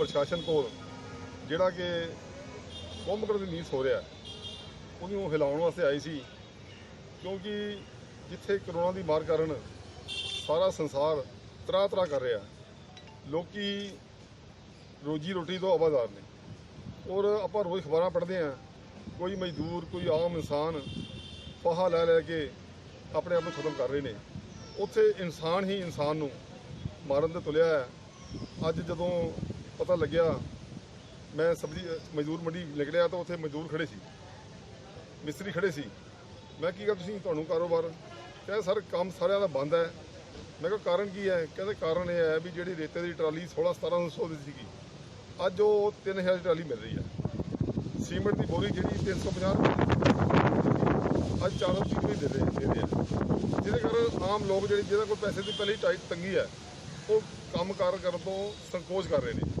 ਪ੍ਰਸ਼ਾਸਨ ਕੋਲ ਜਿਹੜਾ ਕਿ ਕੁੰਭਕਰਨ ਦੀ ਨੀਂਦ ਹੋ ਰਿਹਾ ਉਹਨੂੰ ਹਿਲਾਉਣ ਵਾਸਤੇ ਆਈ ਸੀ। ਕਿਉਂਕਿ ਜਿੱਥੇ ਕਰੋਨਾ ਦੀ ਮਾਰ ਕਾਰਨ ਸਾਰਾ ਸੰਸਾਰ ਤਰਾ ਤਰਾ ਕਰ ਰਿਹਾ ਲੋਕੀ ਰੋਜੀ ਰੋਟੀ ਤੋਂ ਆਵਾਜ਼ਾਰ ਨੇ। ਔਰ ਆਪਾਂ ਰੋਜ਼ ਖਬਰਾਂ ਪੜ੍ਹਦੇ ਆ ਕੋਈ ਮਜ਼ਦੂਰ, ਕੋਈ ਆਮ ਇਨਸਾਨ ਫਾਹਾ ਲੈ ਲੈ ਕੇ ਆਪਣੇ ਆਪ ਨੂੰ ਖਤਮ ਕਰ ਰਹੇ ਨੇ। ਉੱਥੇ ਇਨਸਾਨ ਹੀ ਇਨਸਾਨ ਨੂੰ ਮਾਰਨ ਤੇ ਤੁਲਿਆ ਹੈ। ਅੱਜ ਜਦੋਂ ਪਤਾ ਲੱਗਿਆ, ਮੈਂ ਸਬਜ਼ੀ ਮਜ਼ਦੂਰ ਮੰਡੀ ਨਿਕਲਿਆ ਤਾਂ ਉੱਥੇ ਮਜ਼ਦੂਰ ਖੜੇ ਸੀ। ਮਿਸਤਰੀ ਖੜੇ ਸੀ। ਮੈਂ ਕੀ ਗੱਲ ਤੁਸੀਂ ਤੁਹਾਨੂੰ ਕਾਰੋਬਾਰ ਕਹਿੰਦੇ, ਸਰ, ਕੰਮ ਸਾਰਿਆਂ ਦਾ ਬੰਦ ਹੈ। ਮੈਂ ਕਿਹਾ, ਕਾਰਨ ਕੀ ਹੈ? ਕਹਿੰਦੇ, ਕਾਰਨ ਇਹ ਹੈ ਵੀ ਜਿਹੜੀ ਰੇਤੇ ਦੀ ਟਰਾਲੀ 16 1700 ਦੀ ਸੀਗੀ, ਅੱਜ ਉਹ 3000 ਦੀ ਟਰਾਲੀ ਮਿਲ ਰਹੀ ਹੈ। ਸੀਮੈਂਟ ਦੀ ਬੋਰੀ ਜਿਹੜੀ 350 ਰੁਪਏ ਦੀ ਅੱਜ 430 ਰੁਪਏ ਦੇ ਦੇ ਦੇ ਦੇ ਜਿਹਦੇ ਕਾਰਨ ਆਮ ਲੋਕ ਜਿਹੜੇ ਜਿਹਦਾ ਕੋਈ ਪੈਸੇ ਦੀ ਪਹਿਲੀ ਟਾਈਟ ਤੰਗੀ ਹੈ, ਉਹ ਕੰਮ ਕਾਰ ਕਰਨ ਤੋਂ ਸੰਕੋਚ ਕਰ ਰਹੇ ਨੇ।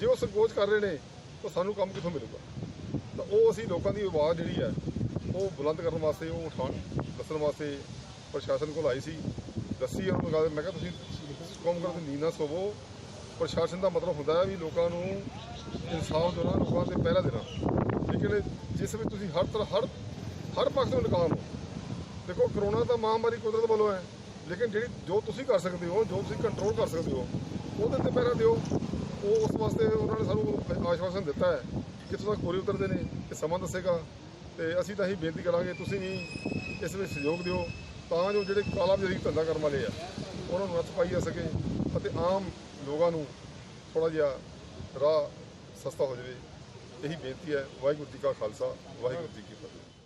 ਜੇ ਉਹ ਸੰਕੋਚ ਕਰ ਰਹੇ ਨੇ, ਤਾਂ ਸਾਨੂੰ ਕੰਮ ਕਿੱਥੋਂ ਮਿਲੂਗਾ? ਤਾਂ ਉਹ ਅਸੀਂ ਲੋਕਾਂ ਦੀ ਆਵਾਜ਼ ਜਿਹੜੀ ਹੈ ਉਹ ਬੁਲੰਦ ਕਰਨ ਵਾਸਤੇ, ਉਹ ਉਠਾਉਣ, ਦੱਸਣ ਵਾਸਤੇ ਪ੍ਰਸ਼ਾਸਨ ਕੋਲ ਆਈ ਸੀ। ਦੱਸੀ ਉਹਨੂੰ ਗੱਲ, ਮੈਂ ਕਿਹਾ, ਤੁਸੀਂ ਕੌਮ ਕਰਦੇ ਨੀਂਦ ਨਾ ਸੋਵੋ। ਪ੍ਰਸ਼ਾਸਨ ਦਾ ਮਤਲਬ ਹੁੰਦਾ ਹੈ ਵੀ ਲੋਕਾਂ ਨੂੰ ਇਨਸਾਫ ਦੇਣਾ, ਲੋਕਾਂ ਤੇ ਪਹਿਰਾ ਦੇਣਾ। ਲੇਕਿਨ ਜਿਸ ਵਿੱਚ ਤੁਸੀਂ ਹਰ ਤਰ੍ਹਾਂ, ਹਰ ਹਰ ਪੱਖ ਤੋਂ ਨਾਕਾਮ ਹੋ। ਦੇਖੋ, ਕਰੋਨਾ ਤਾਂ ਮਹਾਮਾਰੀ ਕੁਦਰਤ ਵੱਲੋਂ ਹੈ, ਲੇਕਿਨ ਜਿਹੜੀ ਜੋ ਤੁਸੀਂ ਕਰ ਸਕਦੇ ਹੋ, ਜੋ ਤੁਸੀਂ ਕੰਟਰੋਲ ਕਰ ਸਕਦੇ ਹੋ ਉਹਦੇ ਤੇ ਪਹਿਰਾ ਦਿਓ। ਉਹ ਉਸ ਵਾਸਤੇ ਉਹਨਾਂ ਨੇ ਸਾਨੂੰ ਆਸ਼ਵਾਸਨ ਦਿੱਤਾ ਹੈ ਕਿ ਕਿੱਥੋਂ ਤੱਕ ਪੂਰੇ ਉਤਰਦੇ ਨੇ, ਇਹ ਸਮਾਂ ਦੱਸੇਗਾ। ਤੇ ਅਸੀਂ ਤਾਂ ਇਹੀ ਬੇਨਤੀ ਕਰਾਂਗੇ, ਤੁਸੀਂ ਵੀ ਇਸ ਵਿੱਚ ਸਹਿਯੋਗ ਦਿਓ। ਤਾਂ ਜੋ ਜਿਹੜੇ ਕਾਲਾ ਬਜ਼ਾਰੀ ਧੰਦਾ ਕਰਨ ਵਾਲੇ ਆ, ਉਹਨਾਂ ਨੂੰ ਨੱਥ ਪਾਈ ਜਾ ਸਕੇ ਅਤੇ ਆਮ ਲੋਕਾਂ ਨੂੰ ਥੋੜਾ ਜਿਹਾ ਰਾਹ ਸਸਤਾ ਹੋ ਜਾਵੇ। ਇਹੀ ਬੇਨਤੀ ਹੈ। ਵਾਹਿਗੁਰੂ ਜੀ ਕਾ ਖਾਲਸਾ, ਵਾਹਿਗੁਰੂ ਜੀ ਕੀ ਫਤਿਹ।